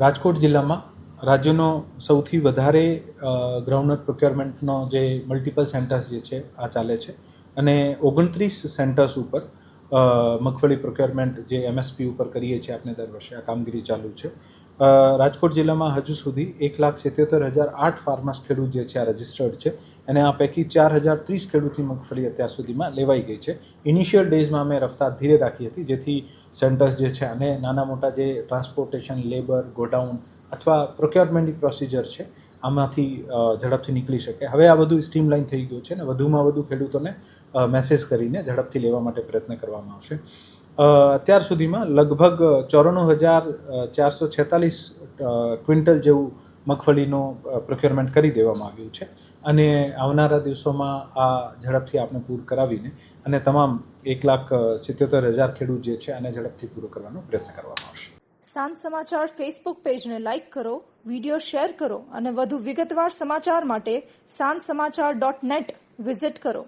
રાજકોટ જિલ્લામાં રાજ્યનો સૌથી વધારે ગ્રાઉન્ડનટ પ્રોક્યોરમેન્ટનો જે મલ્ટિપલ સેન્ટર્સ જે છે, આ ચાલે છે. અને ઓગણત્રીસ સેન્ટર્સ ઉપર મગફળી પ્રોક્યોરમેન્ટ જે એમએસપી ઉપર કરીએ છીએ આપણે દર વર્ષે, આ કામગીરી ચાલુ છે. રાજકોટ જિલ્લામાં હજુ સુધી એક લાખ સિત્યોતેર હજાર આઠ ફાર્મર્સ ખેડૂત જે છે, આ રજિસ્ટર્ડ છે. અને આ પૈકી ચાર હજાર ત્રીસ ખેડૂતની મગફળી અત્યાર સુધીમાં લેવાઈ ગઈ છે. ઇનિશિયલ ડેઝમાં અમે રફતાર ધીરે રાખી હતી, જેથી સેન્ટર્સ જે છે અને નાના મોટા જે ટ્રાન્સપોર્ટેશન, લેબર, ગોડાઉન અથવા પ્રોક્યોરમેન્ટની પ્રોસિજર છે, આમાંથી ઝડપથી નીકળી શકે. હવે આ બધું સ્ટ્રીમલાઇન થઈ ગયું છે અને વધુમાં વધુ ખેડૂતોને મેસેજ કરીને ઝડપથી લેવા માટે પ્રયત્ન કરવામાં આવશે. અત્યાર સુધીમાં લગભગ ચોરાણું હજાર ચારસો છેતાલીસ ક્વિન્ટલ જેવું મગફળીનું પ્રોક્યોરમેન્ટ કરી દેવામાં આવ્યું છે. અને આવનારા દિવસોમાં આ ઝડપથી આપણે પૂર કરાવીને અને તમામ એક લાખ સિત્યોતેર હજાર ખેડૂત જે છે આને ઝડપથી પૂરો કરવાનો પ્રયત્ન કરવામાં આવશે. સાંજ સમાચાર ફેસબુક પેજને લાઇક કરો વીડિયો શેર કરો અને વધુ વિગતવાર સમાચાર માટે સાંજ સમાચાર ડોટ નેટ વિઝિટ કરો.